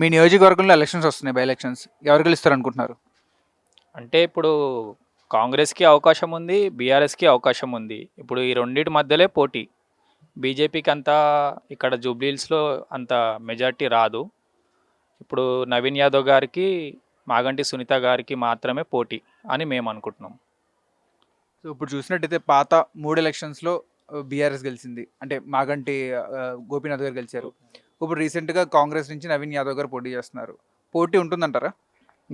మీ నియోజకవర్గంలో ఎలక్షన్స్ వస్తున్నాయి by elections. ఎవరు గెలుస్తారు అనుకుంటున్నారు అంటే ఇప్పుడు కాంగ్రెస్కి అవకాశం ఉంది బీఆర్ఎస్కి అవకాశం ఉంది. ఇప్పుడు ఈ రెండింటి మధ్యలో పోటీ. బీజేపీకి అంతా ఇక్కడ జూబ్లీహిల్స్లో అంత మెజార్టీ రాదు. ఇప్పుడు నవీన్ యాదవ్ గారికి మాగంటి సునీత గారికి మాత్రమే పోటీ అని మేము అనుకుంటున్నాం. సో ఇప్పుడు చూసినట్టయితే పాత మూడు ఎలక్షన్స్లో బీఆర్ఎస్ గెలిచింది. అంటే మాగంటి గోపీనాథ్ గారు గెలిచారు. ఇప్పుడు రీసెంట్గా కాంగ్రెస్ నుంచి నవీన్ యాదవ్ గారు పోటీ చేస్తున్నారు. పోటీ ఉంటుందంటారా?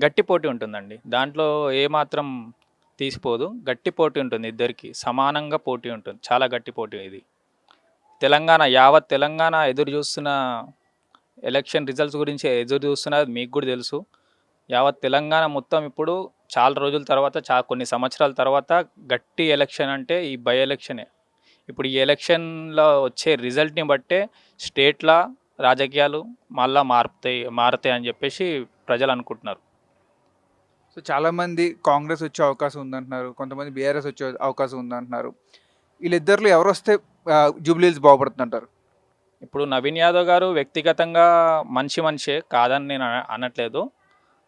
గట్టి పోటీ ఉంటుందండి. దాంట్లో ఏ మాత్రం తీసిపోదు. గట్టి పోటీ ఉంటుంది ఇద్దరికి. సమానంగా పోటీ ఉంటుంది. చాలా గట్టి పోటీ ఇది. తెలంగాణ యావత్ తెలంగాణ ఎదురు చూస్తున్న ఎలక్షన్ రిజల్ట్స్ గురించి ఎదురు చూస్తున్నది మీకు కూడా తెలుసు. యావత్ తెలంగాణ మొత్తం ఇప్పుడు చాలా రోజుల తర్వాత చా కొన్ని సంవత్సరాల తర్వాత గట్టి ఎలక్షన్ అంటే ఈ బై ఎలక్షనే. ఇప్పుడు ఈ ఎలక్షన్లో వచ్చే రిజల్ట్ని బట్టే స్టేట్ల రాజకీయాలు మళ్ళా మారుతాయి మారుతాయి అని చెప్పేసి ప్రజలు అనుకుంటున్నారు. సో చాలామంది కాంగ్రెస్ వచ్చే అవకాశం ఉందంటున్నారు. కొంతమంది బీఆర్ఎస్ వచ్చే అవకాశం ఉందంటున్నారు. వీళ్ళిద్దరిలో ఎవరు వస్తే జూబ్లీస్ బాగుపడుతుంటారు ఇప్పుడు నవీన్ యాదవ్ గారు వ్యక్తిగతంగా మంచి మనిషే కాదని నేను అన- అనట్లేదు.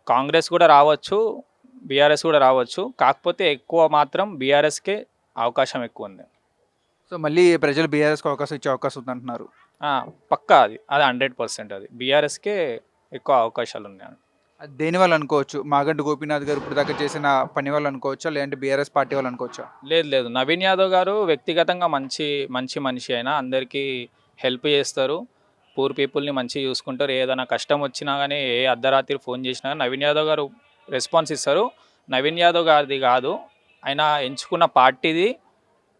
కాంగ్రెస్ కూడా రావచ్చు బీఆర్ఎస్ కూడా రావచ్చు. కాకపోతే ఎక్కువ మాత్రం బీఆర్ఎస్కే అవకాశం ఎక్కువ ఉంది. సో మళ్ళీ ప్రజలు బీఆర్ఎస్కి అవకాశం ఇచ్చే అవకాశం ఉందంటున్నారు. పక్కా అది. అది హండ్రెడ్ పర్సెంట్ అది. బీఆర్ఎస్కే ఎక్కువ అవకాశాలు ఉన్నాయి దేని వాళ్ళు అనుకోవచ్చు? మాగంటి గోపీనాథ్ గారు ఇప్పుడు దాకా చేసిన పని వాళ్ళు అనుకోవచ్చా? లేదంటే బీఆర్ఎస్ పార్టీ వాళ్ళు అనుకోవచ్చా? లేదు లేదు. నవీన్ యాదవ్ గారు వ్యక్తిగతంగా మంచి మంచి మనిషి అయినా అందరికీ హెల్ప్ చేస్తారు. పూర్ పీపుల్ని మంచిగా చూసుకుంటారు. ఏదైనా కష్టం వచ్చినా కానీ ఏ అర్ధరాత్రి ఫోన్ చేసినా కానీ నవీన్ యాదవ్ గారు రెస్పాన్స్ ఇస్తారు. నవీన్ యాదవ్ గారిది కాదు. ఆయన ఎంచుకున్న పార్టీది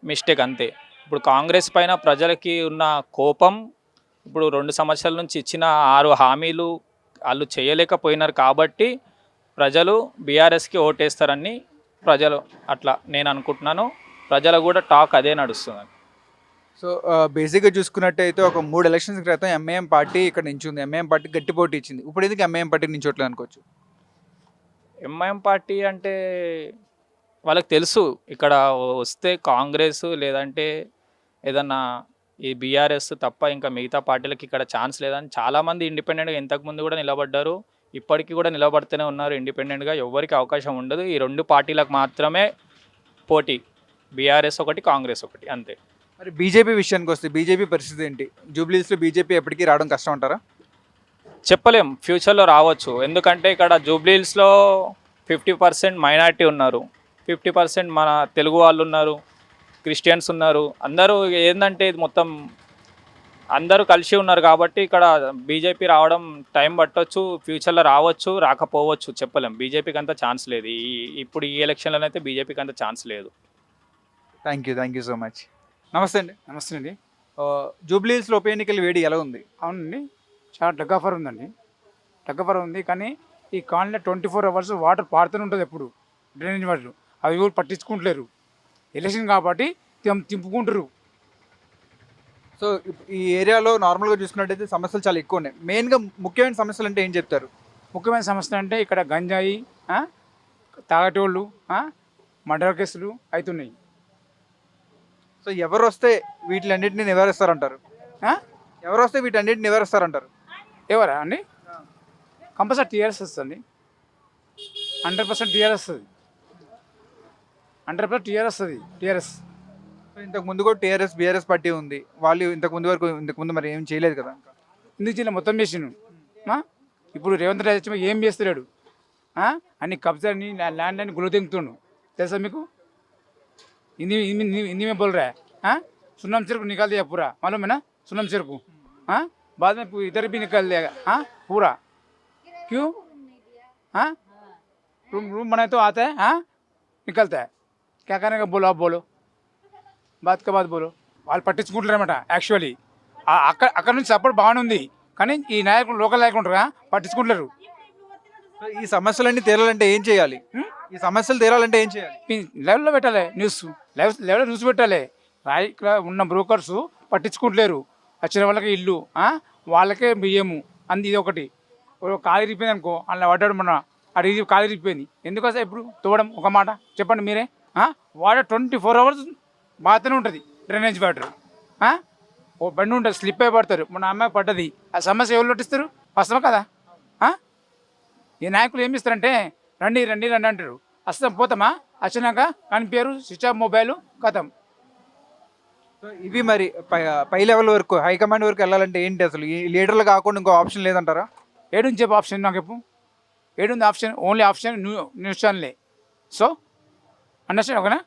మిస్టేక్ అంతే. ఇప్పుడు కాంగ్రెస్ పైన ప్రజలకి ఉన్న కోపం ఇప్పుడు రెండు సంవత్సరాల నుంచి ఇచ్చిన ఆరు హామీలు వాళ్ళు చేయలేకపోయినారు కాబట్టి ప్రజలు బీఆర్ఎస్కి ఓటేస్తారని ప్రజలు అట్లా నేను అనుకుంటున్నాను. ప్రజలు కూడా టాక్ అదే నడుస్తుంది. సో బేసిక్గా చూసుకున్నట్టయితే ఒక మూడు ఎలక్షన్స్ క్రితం ఎంఐఎం పార్టీ ఇక్కడ నించుంది. ఎంఐఎం పార్టీ గట్టి పోటీ ఇచ్చింది. ఇప్పుడు ఎందుకు ఎంఐఎం పార్టీ నించోట్లేదు అనుకోవచ్చు? ఎంఐఎం పార్టీ అంటే వాళ్ళకి తెలుసు. ఇక్కడ వస్తే కాంగ్రెస్ లేదంటే ఏదన్నా ఈ బీఆర్ఎస్ తప్ప ఇంకా మిగతా పార్టీలకి ఇక్కడ ఛాన్స్ లేదని చాలామంది ఇండిపెండెంట్గా ఇంతకుముందు కూడా నిలబడ్డారు. ఇప్పటికీ కూడా నిలబడుతూనే ఉన్నారు ఇండిపెండెంట్గా. ఎవరికి అవకాశం ఉండదు. ఈ రెండు పార్టీలకు మాత్రమే పోటీ. బీఆర్ఎస్ ఒకటి కాంగ్రెస్ ఒకటి. అంతే. మరి బీజేపీ విషయానికి వస్తే బీజేపీ పరిస్థితి ఏంటి? జూబ్లీస్లో బీజేపీ ఎప్పటికీ రావడం కష్టం అంటారా? చెప్పలేం. ఫ్యూచర్లో రావచ్చు. ఎందుకంటే ఇక్కడ జూబ్లీహిల్స్లో ఫిఫ్టీ పర్సెంట్ మైనార్టీ ఉన్నారు. ఫిఫ్టీ పర్సెంట్ మన తెలుగు వాళ్ళు ఉన్నారు. క్రిస్టియన్స్ ఉన్నారు. అందరూ ఏంటంటే ఇది మొత్తం అందరూ కలిసి ఉన్నారు కాబట్టి ఇక్కడ బీజేపీ రావడం టైం పట్టొచ్చు ఫ్యూచర్లో రావచ్చు రాకపోవచ్చు చెప్పలేం. బీజేపీకి అంత ఛాన్స్ లేదు. ఈ ఇప్పుడు ఈ ఎలక్షన్లో అయితే బీజేపీకి అంత ఛాన్స్ లేదు. Thank you thank you so much. నమస్తే అండి నమస్తే అండి. జూబ్లీస్లో ఉప ఎన్నికలు వేడి ఎలా ఉంది? అవునండి చాలా టగ్ ఆఫర్ ఉందండి. టగ్ ఆఫర్ ఉంది కానీ ఈ కాలనీలో ట్వంటీ ఫోర్ అవర్స్ వాటర్ పారుతూనే ఉంటుంది ఎప్పుడు. Drainage water. అవి కూడా పట్టించుకుంటలేరు. ఎలక్షన్ కాబట్టి తింపుకుంటారు సో ఈ ఏరియాలో నార్మల్గా చూసుకున్నట్టయితే సమస్యలు చాలా ఎక్కువ ఉన్నాయి మెయిన్గా ముఖ్యమైన సమస్యలు అంటే ఏం చెప్తారు? ముఖ్యమైన సమస్య అంటే ఇక్కడ గంజాయి తాగటోళ్ళు మర్డర్ కేసులు అవుతున్నాయి సో ఎవరు వస్తే వీటిలన్నింటినీ నివారిస్తారంటారు? ఎవరు వస్తే వీటన్నిటిని నివారిస్తారంటారు? ఎవరా అండి? కంపల్సరీ టీఆర్ఎస్ వస్తుంది. హండ్రెడ్ పర్సెంట్ టీఆర్ఎస్ వస్తుంది. హండ్రెడ్ పర్సెంట్ టీఆర్ఎస్ అది టీఆర్ఎస్. ఇంతకు ముందు కూడా టీఆర్ఎస్ బీఆర్ఎస్ పార్టీ ఉంది. వాళ్ళు ఇంతకు ముందు వరకు ఇంతకు ముందు మరి ఏం చేయలేదు కదా? ఎందుకు చేయలేదు మొత్తం చేసిన ఇప్పుడు రేవంత్ రెడ్డి వచ్చి ఏం చేస్తున్నాడు అన్ని కబ్జాని ల్యాండ్ లైన్ గులు తెలుసా మీకు? హిందీ హిందీ బోల్రా? సున్నం చెరుకు నికాలి పూరా పూరా? మాలూమేనా? సున్నం చెరుకు. बाद ఇద్దరు బి నికాలి పూరా? క్యూ? రూమ్ రూమ్ మనతో ఆతే रूम क्या करेंगे बोलो आप बोलो బాత్ కా బాత్ బోలో వాళ్ళు పట్టించుకుంటారన్నమాట యాక్చువల్లీ అక్కడ అక్కడ నుంచి సపోర్ట్ బాగానే ఉంది కానీ ఈ నాయకులు లోకల్ నాయకులు ఉంటారా పట్టించుకుంటారు సో ఈ సమస్యలన్నీ తీరాలంటే ఏం చేయాలి ఈ సమస్యలు తీరాలంటే ఏం చేయాలి మీ లెవెల్లో పెట్టాలి న్యూస్ లెవెల్ లెవెల్లో న్యూస్ పెట్టాలి రాయి ఇక్కడ ఉన్న బ్రోకర్స్ పట్టించుకుంటలేరు వచ్చిన వాళ్ళకి ఇల్లు ఆ? వాళ్ళకే బియ్యము అంది ఇది ఒకటి ఓ కాలు ఇరిపోయింది అనుకో అలా పడ్డాడు మన అది ఇది కాలు ఇరిపోయింది ఎందుకోసం ఇప్పుడు తోవడం ఒక మాట చెప్పండి మీరే ఆ? వాటర్ ట్వంటీ ఫోర్ అవర్స్ బాగానే ఉంటుంది డ్రైనేజ్ వాటర్. ఓ బండి ఉంటుంది స్లిప్ అయి పడతారు. మన అమ్మాయి పడ్డది. ఆ సమస్య ఎవరు నటిస్తారు వస్తామా కదా? ఈ నాయకులు ఏమి ఇస్తారంటే రండి రండి రండి అంటారు. వస్తాం పోతామా? వచ్చినాక కనిపించారు స్విచ్ ఆఫ్ మొబైల్ కథం. సో ఇవి మరి పై పై లెవెల్ వరకు హైకమాండ్ వరకు వెళ్ళాలంటే ఏంటి అసలు? ఈ లీడర్లు కాకుండా ఇంకో ఆప్షన్ లేదంటారా? ఏడుంది చెప్పు ఆప్షన్ నాకు చెప్పు. ఏడుంది option only option new news ఛానలే. So understand ఓకేనా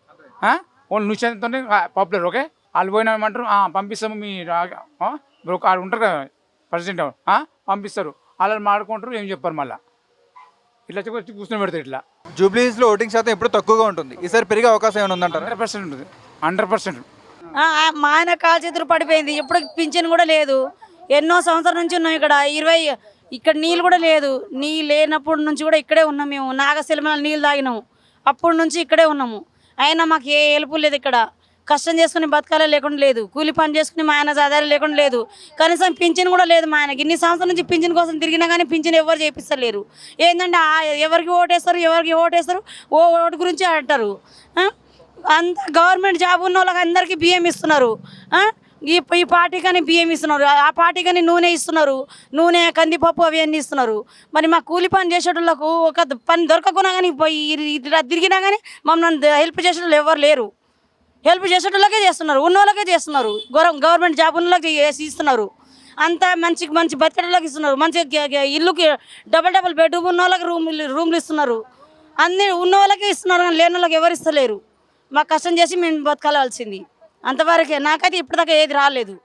ఓన్లీ న్యూస్ ఛానల్తోనే పాపులర్ ఓకే వాళ్ళు పోయినామంటారు "ఆ, పంపిస్తాము మీ రా- ఆ, ఇప్పుడు ఆడు ఉంటారు కదా ప్రెసిడెంట్ ఆ, పంపిస్తారు. వాళ్ళు మాడుకుంటారు ఏం చెప్పారు మళ్ళీ. ఇట్లా వచ్చి కూర్చొని పెడతారు ఇట్లా. జూబ్లీస్లో ఓటింగ్ శాతం ఎప్పుడు తక్కువగా ఉంటుంది. ఈసారి పెరిగే అవకాశం ఏమైనా ఉందంటారా? హండ్రెడ్ పర్సెంట్ ఉంటుంది. హండ్రెడ్ పర్సెంట్ ఆ, ఆ, మా ఆయన కాలు చేతులు పడిపోయింది. ఎప్పుడు పింఛన్ కూడా లేదు. ఎన్నో సంవత్సరాల నుంచి ఉన్నాం ఇక్కడ. ఇరవై ఇక్కడ నీళ్ళు కూడా లేదు. నీళ్ళు లేనప్పటి నుంచి కూడా ఇక్కడే ఉన్నాం మేము. నాగశిలమల నీళ్ళు తాగినాము అప్పటి నుంచి ఇక్కడే ఉన్నాము. అయినా మాకు ఏ ఏలుపు లేదు ఇక్కడ. కష్టం చేసుకుని బతకాలే లేకుండా లేదు. కూలి పని చేసుకుని మా ఆయన ఆధారం లేకుండా లేదు. కనీసం పింఛన్ కూడా లేదు మా ఆయనకి. ఇన్ని సంవత్సరాల నుంచి పింఛన్ కోసం తిరిగినా కానీ పింఛన్ ఎవరు చేపిస్తలేరు. ఏంటంటే ఎవరికి ఓటేస్తారు ఎవరికి ఓటేస్తారు ఓ ఓటు గురించి అంటారు. అంత గవర్నమెంట్ జాబ్ ఉన్న వాళ్ళకి అందరికీ బియ్యం ఇస్తున్నారు. ఈ ఈ పార్టీ కానీ బియ్యం ఇస్తున్నారు. ఆ పార్టీ కానీ నూనె ఇస్తున్నారు. నూనె కందిపప్పు అవన్నీ ఇస్తున్నారు. మరి మా కూలి పని చేసేటోళ్ళకు ఒక పని దొరకకున్నా కానీ పోయి ఇట్లా తిరిగినా కానీ మమ్మల్ని హెల్ప్ చేసేటోళ్ళు ఎవరు లేరు. హెల్ప్ చేసేటోళ్ళకే చేస్తున్నారు. ఉన్నోళ్ళకే చేస్తున్నారు. గవర్నమెంట్ జాబ్ ఉన్నోళ్ళకి ఇస్తున్నారు. అంతా మంచి మంచి బతికేటోళ్ళకి ఇస్తున్నారు. మంచి ఇల్లుకి డబల్ డబల్ బెడ్రూమ్ ఉన్న వాళ్ళకి రూమ్ రూమ్లు ఇస్తున్నారు. అన్ని ఉన్న వాళ్ళకే ఇస్తున్నారు కానీ లేని వాళ్ళకి ఎవరు ఇస్తలేరు. మాకు కష్టం చేసి మేము బతకాల్సింది. అంతవరకే. నాకైతే ఇప్పటిదాకా ఏది రాలేదు.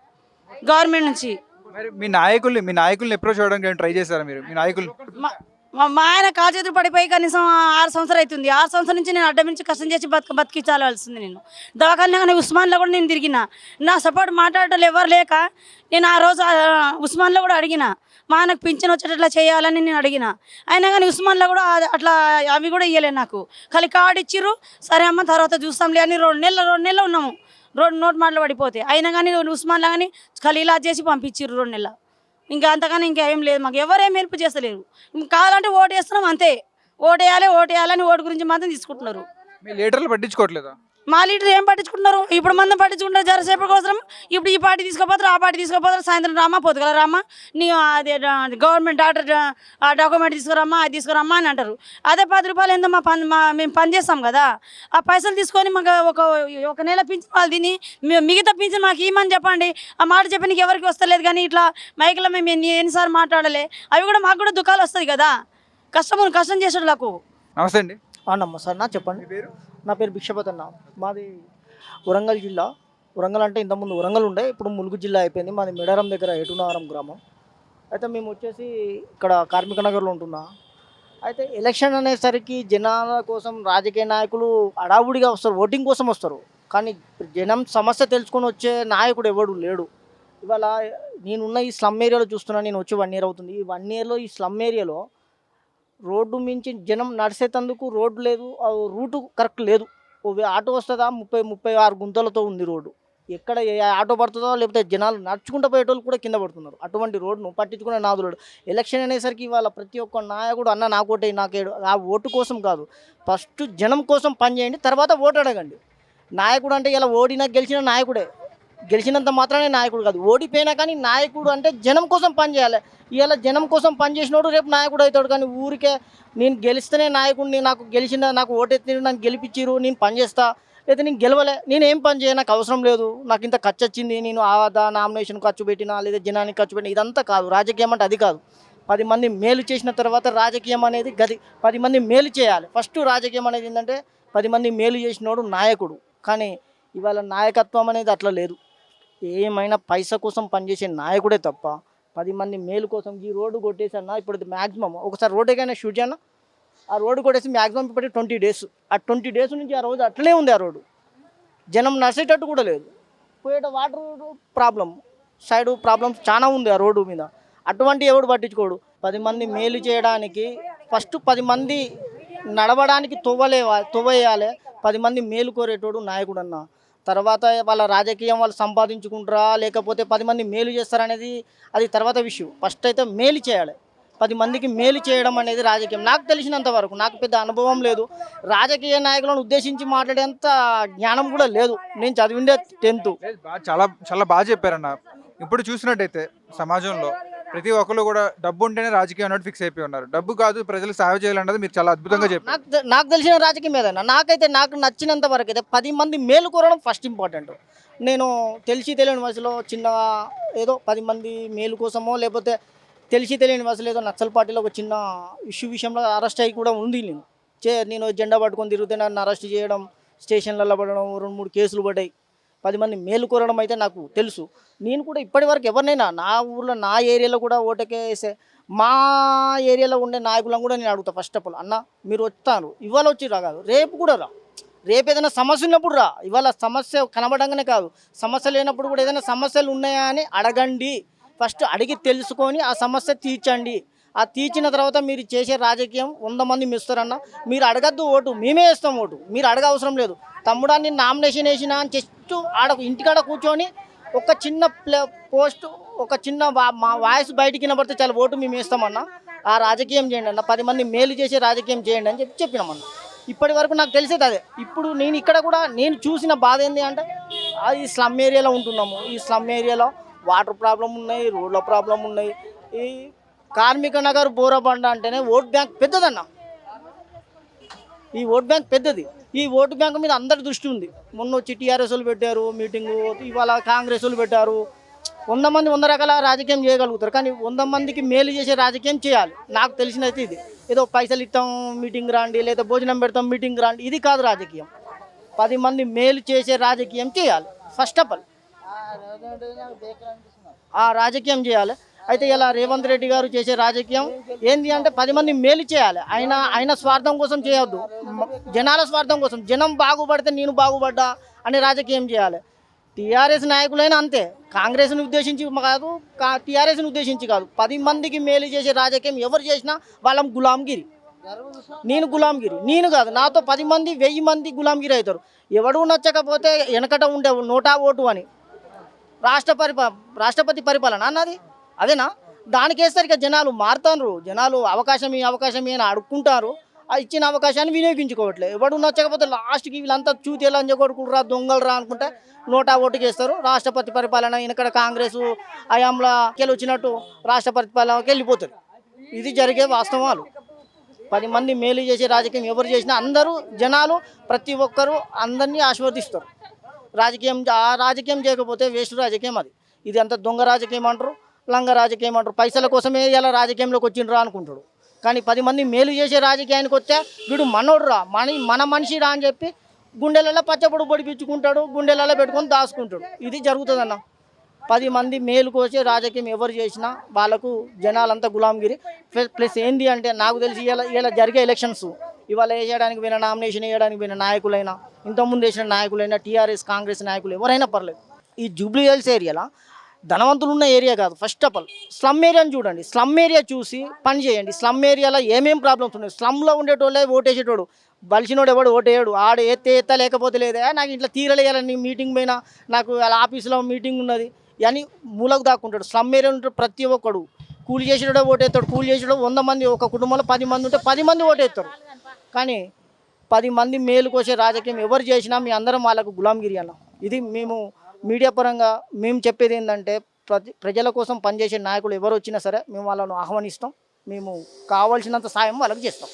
గవర్నమెంట్ నుంచి. మరి మీ నాయకుల్ని మీ నాయకుల్ని అప్రోచ్ అవ్వడానికి ట్రై చేశారా మీరు? మీ నాయకులు మా- మా ఆయన కాచేతులు పడిపోయి కనీసం ఆరు సంవత్సరాలు అవుతుంది. ఆరు సంవత్సరాల నుంచి నేను అడ్డం నుంచి కష్టం చేసి బతక బతికించాల్సింది నేను. దవాఖాన కానీ ఉస్మాన్లో కూడా నేను తిరిగిన. నా సపోర్ట్ మాట్లాడటం ఎవరు లేక నేను ఆ రోజు ఉస్మాన్లో కూడా అడిగిన. మా ఆయనకు పింఛన్ వచ్చేటట్లా చేయాలని నేను అడిగిన. అయినా కానీ ఉస్మాన్లో కూడా అట్లా అవి కూడా ఇవ్వలేదు నాకు. ఖాళీ కార్డు ఇచ్చిర్రు. సరే అమ్మ తర్వాత చూస్తాంలే అని రెండు నెలలు రెండు నెలలు ఉన్నాము. రెండు నోట్ మాటలు పడిపోతే అయినా కానీ ఉస్మాన్లో కానీ ఖాళీ ఇలా చేసి పంపించిర్రు రెండు నెలలు. ఇంకా అంతగానే ఇంకా ఏం లేదు మాకు. ఎవరేం హెల్ప్ చేస్తలేరు. ఇంక కావాలంటే ఓటు వేస్తున్నాం అంతే. ఓటు వేయాలి ఓటు వేయాలని ఓటు గురించి మాత్రం తీసుకుంటున్నారు. మీ పట్టించుకోవట్లేదు పట్టించుకోవట్లేదా? మా లీడర్ ఏం పట్టించుకుంటున్నారు? ఇప్పుడు మందం పట్టించుకుంటారు జరసేపటి కోసం ఇప్పుడు ఈ పార్టీ తీసుకోపోతారు ఆ పార్టీ తీసుకోపోతారు. సాయంత్రం రామా పొద్దుగల రామా నీ అదే గవర్నమెంట్ డాక్టర్ ఆ డాక్యుమెంట్ తీసుకురామా అది తీసుకురామా అని అంటారు. అదే పది రూపాయలు ఏందో మా పని మా మేము పని చేస్తాం కదా. ఆ పైసలు తీసుకొని మాకు ఒక ఒక నెల పింఛన్ వాళ్ళు తిని మిగతా పింఛన్ మాకు ఇమ్మని చెప్పండి. ఆ మాట చెప్పడానికి ఎవరికి వస్తలేదు కానీ ఇట్లా మైక్లో మేము ఎన్ని ఎన్నిసార్లు మాట్లాడలే. అవి కూడా మాకు కూడా దుఃఖాలు వస్తుంది కదా. కష్టం కష్టం చేసేటకు నమస్తే అండి. నమ్మ సార్ నా చెప్పండి. నా పేరు భిక్షపతి అన్న. మాది వరంగల్ జిల్లా. వరంగల్ అంటే ఇంతకుముందు వరంగల్ ఉండే ఇప్పుడు ములుగు జిల్లా అయిపోయింది. మాది మేడారం దగ్గర ఎటునారం గ్రామం. అయితే మేము వచ్చేసి ఇక్కడ కార్మిక నగర్లో ఉంటున్నా. అయితే ఎలక్షన్ అనేసరికి జనాల కోసం రాజకీయ నాయకులు అడావుడిగా వస్తారు ఓటింగ్ కోసం వస్తారు. కానీ జనం సమస్య తెలుసుకొని వచ్చే నాయకుడు ఎవడు లేడు. ఇవాళ నేనున్న ఈ స్లమ్ ఏరియాలో చూస్తున్నా నేను వచ్చి వన్ ఇయర్ అవుతుంది. ఈ వన్ ఇయర్లో ఈ స్లమ్ ఏరియాలో రోడ్డు మించి జనం నడిచేటందుకు రోడ్డు లేదు రూటు కరెక్ట్ లేదు. ఆటో వస్తుందా? ముప్పై ముప్పై ఆరు గుంతలతో ఉంది రోడ్డు. ఎక్కడ ఏ ఆటో పడుతుందో లేకపోతే జనాలు నడుచుకుంటూ పోయేటోళ్ళు కూడా కింద పడుతున్నారు. అటువంటి రోడ్డును పట్టించుకునే నాదుడు ఎలక్షన్ అనేసరికి ఇవాళ ప్రతి ఒక్క నాయకుడు అన్న నాకు నాకేడు ఆ ఓటు కోసం కాదు. ఫస్ట్ జనం కోసం పనిచేయండి తర్వాత ఓటు అడగండి. నాయకుడు అంటే ఇలా ఓడినా గెలిచిన నాయకుడే. గెలిచినంత మాత్రమే నాయకుడు కాదు. ఓడిపోయినా కానీ నాయకుడు అంటే జనం కోసం పనిచేయాలి ఇవాళ జనం కోసం పనిచేసినోడు రేపు నాయకుడు అవుతాడు కానీ ఊరికే నేను గెలిస్తేనే నాయకుడిని నాకు గెలిచిన నాకు ఓటెత్తి నన్ను గెలిపించిరు నేను పనిచేస్తా లేదా నేను గెలవలే నేను ఏం పని చేయ నాకు అవసరం లేదు. నాకు ఇంత ఖర్చు వచ్చింది నేను ఆదా నామినేషన్ ఖర్చు పెట్టినా లేదా జనానికి ఖర్చు పెట్టినా ఇదంతా కాదు. రాజకీయం అంటే అది కాదు. పది మంది మేలు చేసిన తర్వాత రాజకీయం అనేది గది పది మంది మేలు చేయాలి. ఫస్ట్ రాజకీయం అనేది ఏంటంటే పది మంది మేలు చేసినోడు నాయకుడు. కానీ ఇవాళ నాయకత్వం అనేది అట్లా లేదు. ఏమైనా పైస కోసం పనిచేసే నాయకుడే తప్ప పది మంది మేలు కోసం ఈ రోడ్డు కొట్టేసన్నా ఇప్పుడు మ్యాక్సిమం ఒకసారి రోడ్ షూట్ చేయనా? ఆ రోడ్డు కొట్టేసి మ్యాక్సిమం ఇప్పటి ట్వంటీ డేస్. ఆ ట్వంటీ డేస్ నుంచి ఆ రోజు అట్లే ఉంది ఆ రోడ్డు. జనం నడిచేటట్టు కూడా లేదు. పోయేట వాటర్ ప్రాబ్లం సైడ్ ప్రాబ్లమ్స్ చాలా ఉంది ఆ రోడ్డు మీద. అటువంటి ఎవడు పట్టించుకోడు. పది మంది మేలు చేయడానికి ఫస్ట్ పది మంది నడవడానికి తువ్వలే తువ్వేయాలి పది మంది మేలు కోరేటోడు నాయకుడు అన్నా తర్వాత వాళ్ళ రాజకీయం వాళ్ళు సంపాదించుకుంటారా? లేకపోతే పది మంది మేలు చేస్తారనేది అది తర్వాత విషయం. ఫస్ట్ అయితే మేలు చేయాలి. పది మందికి మేలు చేయడం అనేది రాజకీయం. నాకు తెలిసినంత వరకు నాకు పెద్ద అనుభవం లేదు. రాజకీయ నాయకులను ఉద్దేశించి మాట్లాడేంత జ్ఞానం కూడా లేదు. నేను చదివిండే టెన్త్ చాలా చాలా బాగా చెప్పారన్న. ఇప్పుడు చూసినట్టయితే సమాజంలో ప్రతి ఒక్కరు కూడా డబ్బు ఉంటేనే రాజకీయం అన్నట్టు ఫిక్స్ అయిపోయి ఉన్నారు. డబ్బు కాదు ప్రజలకు సేవ చేయాలన్నది మీరు చాలా అద్భుతంగా చెప్పారు. నాకు తె- నాకు తెలిసిన రాజకీయం ఏదైనా నాకైతే నాకు నచ్చినంత వరకు అయితే పది మంది మేలు కోరడం ఫస్ట్ ఇంపార్టెంట్ నేను తెలిసి తెలియని వయసులో చిన్న ఏదో పది మంది మేలు కోసమో లేకపోతే తెలిసి తెలియని వయసులో ఏదో నక్సల్ పార్టీలో ఒక చిన్న ఇష్యూ విషయంలో అరెస్ట్ అయ్యి కూడా ఉంది నేను. చే నేను జెండా పట్టుకొని తిరిగితే నన్ను అరెస్ట్ చేయడం స్టేషన్లలో పడడం రెండు మూడు కేసులు పడ్డాయి. పది మంది మేలు కోరడం అయితే నాకు తెలుసు. నేను కూడా ఇప్పటివరకు ఎవరినైనా నా ఊర్లో నా ఏరియాలో కూడా ఓటకేసే మా ఏరియాలో ఉండే నాయకులను కూడా నేను అడుగుతా ఫస్ట్ ఆఫ్ ఆల్ అన్న మీరు వస్తాను ఇవాళ వచ్చి రా కాదు రేపు కూడా రా. రేపు ఏదైనా సమస్య ఉన్నప్పుడు రా. ఇవాళ సమస్య కనబడంగానే కాదు. సమస్య లేనప్పుడు కూడా ఏదైనా సమస్యలు ఉన్నాయా అని అడగండి. ఫస్ట్ అడిగి తెలుసుకొని ఆ సమస్య తీర్చండి. ఆ తీర్చిన తర్వాత మీరు చేసే రాజకీయం వంద మంది మిస్తారన్న మీరు అడగద్దు ఓటు మేమే వేస్తాం ఓటు. మీరు అడగ అవసరం లేదు. తమ్ముడాన్ని నామినేషన్ వేసినా అని జస్ట్ ఆడ ఇంటికాడ కూర్చొని ఒక చిన్న ప్లే పోస్ట్ ఒక చిన్న మా వాయిస్ బయటికి వినబడితే చాలా ఓటు మేము వేస్తామన్నా. ఆ రాజకీయం చేయండి అన్న. పది మంది మేలు చేసే రాజకీయం చేయండి అని చెప్పి చెప్పినామన్న. ఇప్పటి వరకు నాకు తెలిసేది అదే. ఇప్పుడు నేను ఇక్కడ కూడా నేను చూసిన బాధ ఏంటి అంటే ఈ స్లమ్ ఏరియాలో ఉంటున్నాము. ఈ స్లమ్ ఏరియాలో వాటర్ ప్రాబ్లం ఉన్నాయి రోడ్ల ప్రాబ్లం ఉన్నాయి. ఈ కార్మిక నగర్ బోరబండ అంటేనే ఓట్ బ్యాంక్ పెద్దదన్న. ఈ ఓట్ బ్యాంక్ పెద్దది. ఈ ఓటు బ్యాంక్ మీద అందరి దృష్టి ఉంది. మొన్న వచ్చి టీఆర్ఎస్ వాళ్ళు పెట్టారు మీటింగు ఇవాళ కాంగ్రెస్ వాళ్ళు పెట్టారు. వంద మంది వంద రకాల రాజకీయం చేయగలుగుతారు. కానీ వంద మందికి మేలు చేసే రాజకీయం చేయాలి. నాకు తెలిసినైతే ఇది. ఏదో పైసలు ఇస్తాం మీటింగ్ రాండి లేదా భోజనం పెడతాం మీటింగ్ రాండి. ఇది కాదు రాజకీయం. పది మంది మేలు చేసే రాజకీయం చేయాలి. First of all. ఆ రాజకీయం చేయాలి. అయితే ఇలా రేవంత్ రెడ్డి గారు చేసే రాజకీయం ఏంది అంటే పది మంది మేలు చేయాలి. ఆయన ఆయన స్వార్థం కోసం చేయొద్దు. జనాల స్వార్థం కోసం. జనం బాగుపడితే నేను బాగుపడ్డా అనే రాజకీయం చేయాలి. టీఆర్ఎస్ నాయకులైనా అంతే. కాంగ్రెస్ని ఉద్దేశించి కాదు టీఆర్ఎస్ని ఉద్దేశించి కాదు. పది మందికి మేలు చేసే రాజకీయం ఎవరు చేసినా వాళ్ళం గులాంగిరి. నేను గులాంగిరి. నేను కాదు. నాతో పది మంది వెయ్యి మంది గులాంగిరి అవుతారు. ఎవడు నచ్చకపోతే వెనకట ఉండే నోటా ఓటు అని. రాష్ట్ర పరిపా రాష్ట్రపతి పరిపాలన అన్నది అదేనా? దానికేసరికి జనాలు మారుతారు జనాలు అవకాశం ఈ అవకాశం ఈ అని అడుక్కుంటారు. ఆ ఇచ్చిన అవకాశాన్ని వినియోగించుకోవట్లేదు ఎవడు నచ్చకపోతే లాస్ట్కి వీళ్ళంతా చూతి లంజ రా దొంగలు రా అనుకుంటే నోటా ఓటుకి వేస్తారు. రాష్ట్రపతి పరిపాలన ఇక్కడ కాంగ్రెస్ అయాంలో కెళ్ళి వచ్చినట్టు రాష్ట్ర పరిపాలనకి వెళ్ళిపోతారు. ఇది జరిగే వాస్తవాలు. పది మంది మేలు చేసే రాజకీయం ఎవరు చేసినా అందరూ జనాలు ప్రతి ఒక్కరూ అందరినీ ఆశీర్వదిస్తారు. రాజకీయం ఆ రాజకీయం చేయకపోతే వేస్ట్ రాజకీయం అది. ఇది అంత దొంగ రాజకీయం అంటారు? లంగ రాజకీయం అంటారు. పైసల కోసమే ఇలా రాజకీయంలోకి వచ్చిండ్రా అనుకుంటాడు. కానీ పది మంది మేలు చేసే రాజకీయానికి వస్తే వీడు మనోడు రా మన మన మనిషి రా అని చెప్పి గుండెలలో పచ్చపొడు పొడిపించుకుంటాడు గుండెలలో పెట్టుకొని దాచుకుంటాడు. ఇది జరుగుతుందన్న. పది మంది మేలు కోసే రాజకీయం ఎవరు చేసినా వాళ్ళకు జనాలంతా గులాంగిరి. ప్లస్ ప్లస్ ఏంది అంటే నాకు తెలిసి ఇలా ఇలా జరిగే ఎలక్షన్స్ ఇవాళ వేయడానికి పోయిన నామినేషన్ వేయడానికి పోయిన నాయకులైనా ఇంతకుముందు వేసిన నాయకులైనా టీఆర్ఎస్ కాంగ్రెస్ నాయకులు ఎవరైనా పర్లేదు. ఈ జూబ్లీ హిల్స్ ఏరియాలో ధనవంతులు ఉన్న ఏరియా కాదు. ఫస్ట్ ఆఫ్ ఆల్ స్లమ్ ఏరియాని చూడండి. స్లమ్ ఏరియా చూసి పని చేయండి. స్లమ్ ఏరియాలో ఏమేమి ప్రాబ్లమ్స్ ఉన్నాయి? స్లమ్లో ఉండేటోళ్ళే ఓటేసేటోడు. బలిసినోడు ఎవడు ఓటేయడు. ఆడు ఎత్తే ఎత్త లేకపోతే లేదే. నాకు ఇంట్లో తీరలేయాలని మీటింగ్ పోయినా నాకు అలా ఆఫీస్లో మీటింగ్ ఉన్నది. అని మూలకు దాక్కుంటాడు. స్లమ్ ఏరియా ఉంటే ప్రతి ఒక్కడు కూలి చేసేటోడే ఓటేస్తాడు. కూలి చేసేటో వంద మంది ఒక కుటుంబంలో పది మంది ఉంటే పది మంది ఓటేస్తారు. కానీ పది మంది మేలు కోసే రాజకీయం ఎవరు చేసినా మీ అందరం వాళ్ళకు గులాంగిరి అన్నాం. ఇది మేము మీడియా పరంగా మేము చెప్పేది ఏంటంటే ప్రజల కోసం పనిచేసే నాయకులు ఎవరు వచ్చినా సరే మేము వాళ్ళను ఆహ్వానిస్తాం. మేము కావాల్సినంత సాయం వాళ్ళకి చేస్తాం.